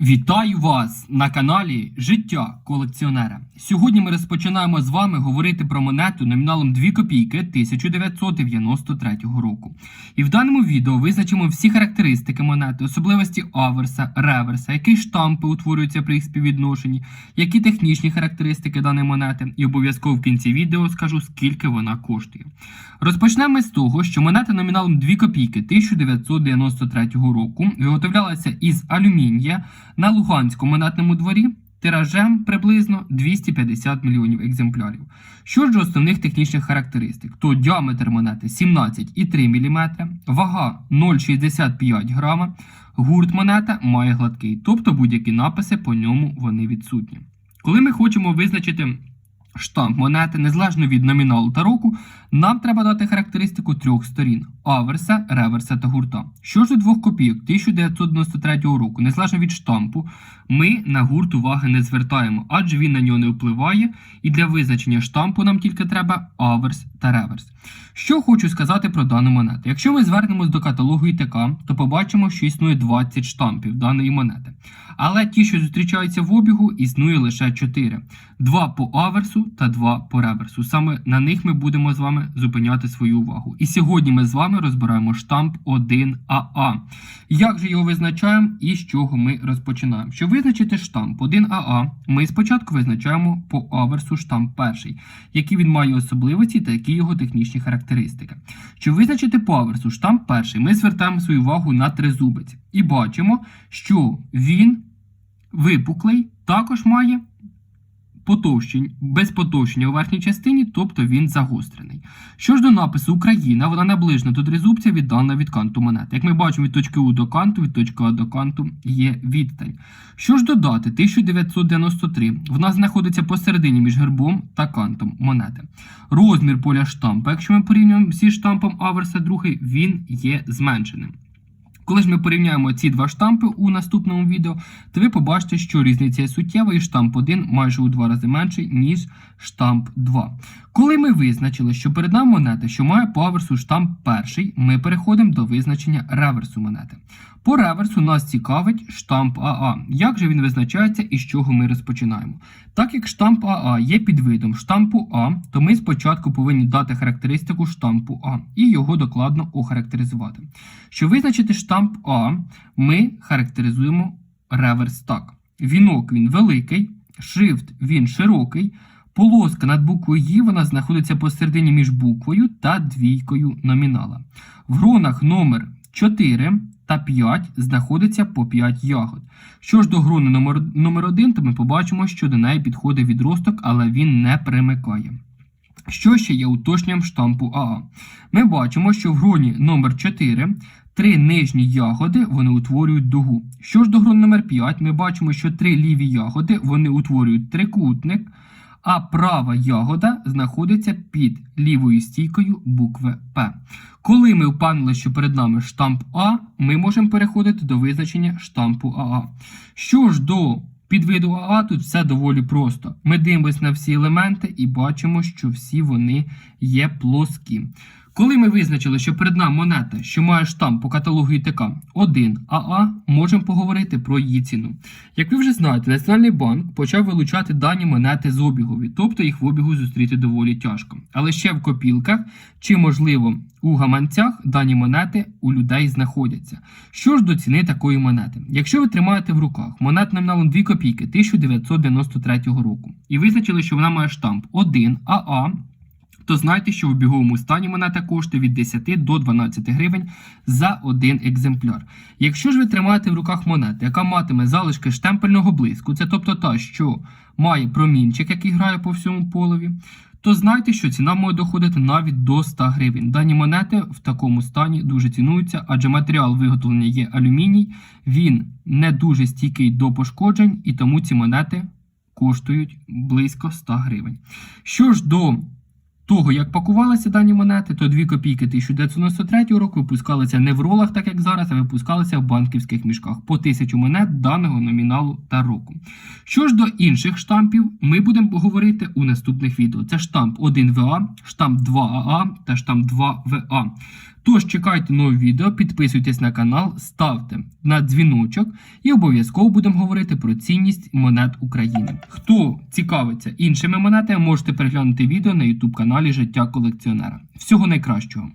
Вітаю вас на каналі Життя колекціонера. Сьогодні ми розпочинаємо з вами говорити про монету номіналом 2 копійки 1993 року. І в даному відео визначимо всі характеристики монети, особливості аверса, реверса, які штампи утворюються при їх співвідношенні, які технічні характеристики даної монети, і обов'язково в кінці відео скажу, скільки вона коштує. Розпочнемо з того, що монета номіналом 2 копійки 1993 року виготовлялася із алюмінія на Луганському монетному дворі тиражем приблизно 250 мільйонів екземплярів. Що ж до основних технічних характеристик, то діаметр монети 17,3 мм, вага 0,65 грама, гурт монета має гладкий, тобто будь-які написи по ньому вони відсутні. Коли ми хочемо визначити штамп монети, незалежно від номіналу та року, нам треба дати характеристику трьох сторін: аверса, реверса та гурта. Що ж до двох копійок 1993 року, незалежно від штампу, ми на гурт уваги не звертаємо, адже він на нього не впливає, і для визначення штампу нам тільки треба аверс та реверс. Що хочу сказати про дану монету. Якщо ми звернемось до каталогу ІТК, то побачимо, що існує 20 штампів даної монети. Але ті, що зустрічаються в обігу, існує лише 4. Два по аверсу та два по реверсу. Саме на них ми будемо з вами зупиняти свою увагу. І сьогодні ми з вами розбираємо штамп 1АА. Як же його визначаємо і з чого ми розпочинаємо? Щоб визначити штамп 1АА, ми спочатку визначаємо по аверсу штамп перший, які він має особливості та які його технічні характеристики. Щоб визначити по аверсу штамп перший, ми звертаємо свою увагу на тризубець і бачимо, що він випуклий, також має потовщень, без потовщення у верхній частині, тобто він загострений. Що ж до напису Україна, вона наближена до тризубця віддалена від канту монети. Як ми бачимо, від точки У до канту, від точки А до канту є відстань. Що ж до дати 1993, вона знаходиться посередині між гербом та кантом монети. Розмір поля штампа, якщо ми порівнюємо зі штампом Аверса 2, він є зменшеним. Коли ж ми порівняємо ці два штампи у наступному відео, то ви побачите, що різниця є суттєва, і штамп 1 майже у два рази менший, ніж штамп 2. Коли ми визначили, що перед нами монета, що має по аверсу штамп перший, ми переходимо до визначення реверсу монети. По реверсу нас цікавить штамп АА. Як же він визначається і з чого ми розпочинаємо? Так як штамп АА є підвидом штампу А, то ми спочатку повинні дати характеристику штампу А і його докладно охарактеризувати. Щоб визначити штамп А, ми характеризуємо реверс так. Вінок він великий, шрифт він широкий. Полоска над буквою «Ї» вона знаходиться посередині між буквою та двійкою номінала. В гронах номер 4 та 5 знаходиться по 5 ягод. Що ж до грони номер, номер 1, то ми побачимо, що до неї підходить відросток, але він не примикає. Що ще є уточненням штампу АА? Ми бачимо, що в гроні номер 4 три нижні ягоди вони утворюють дугу. Що ж до грони номер 5, ми бачимо, що три ліві ягоди вони утворюють трикутник, а права ягода знаходиться під лівою стійкою букви П. Коли ми впевнили, що перед нами штамп А, ми можемо переходити до визначення штампу АА. Що ж до підвиду АА, тут все доволі просто. Ми дивимося на всі елементи і бачимо, що всі вони є плоскі. Коли ми визначили, що перед нами монета, що має штамп по каталогу ІТК 1 АА, можемо поговорити про її ціну. Як ви вже знаєте, Національний банк почав вилучати дані монети з обігові, тобто їх в обігу зустріти доволі тяжко. Але ще в копілках чи, можливо, у гаманцях дані монети у людей знаходяться. Що ж до ціни такої монети? Якщо ви тримаєте в руках монету номіналом 2 копійки 1993 року і визначили, що вона має штамп 1 АА, то знайте, що в біговому стані монета коштує від 10 до 12 гривень за один екземпляр. Якщо ж ви тримаєте в руках монету, яка матиме залишки штемпельного блиску, це тобто та, що має промінчик, який грає по всьому полові, то знайте, що ціна може доходити навіть до 100 гривень. Дані монети в такому стані дуже цінуються, адже матеріал виготовлення є алюміній, він не дуже стійкий до пошкоджень, і тому ці монети коштують близько 100 гривень. Що ж до того, як пакувалися дані монети, то 2 копійки 1993 року випускалися не в ролах, так як зараз, а випускалися в банківських мішках по 1000 монет даного номіналу та року. Що ж до інших штампів, ми будемо говорити у наступних відео. Це штамп 1ВА, штамп 2АА та штамп 2ВА. Тож чекайте нові відео, підписуйтесь на канал, ставте на дзвіночок і обов'язково будемо говорити про цінність монет України. Хто цікавиться іншими монетами, можете переглянути відео на YouTube каналі Життя колекціонера. Всього найкращого!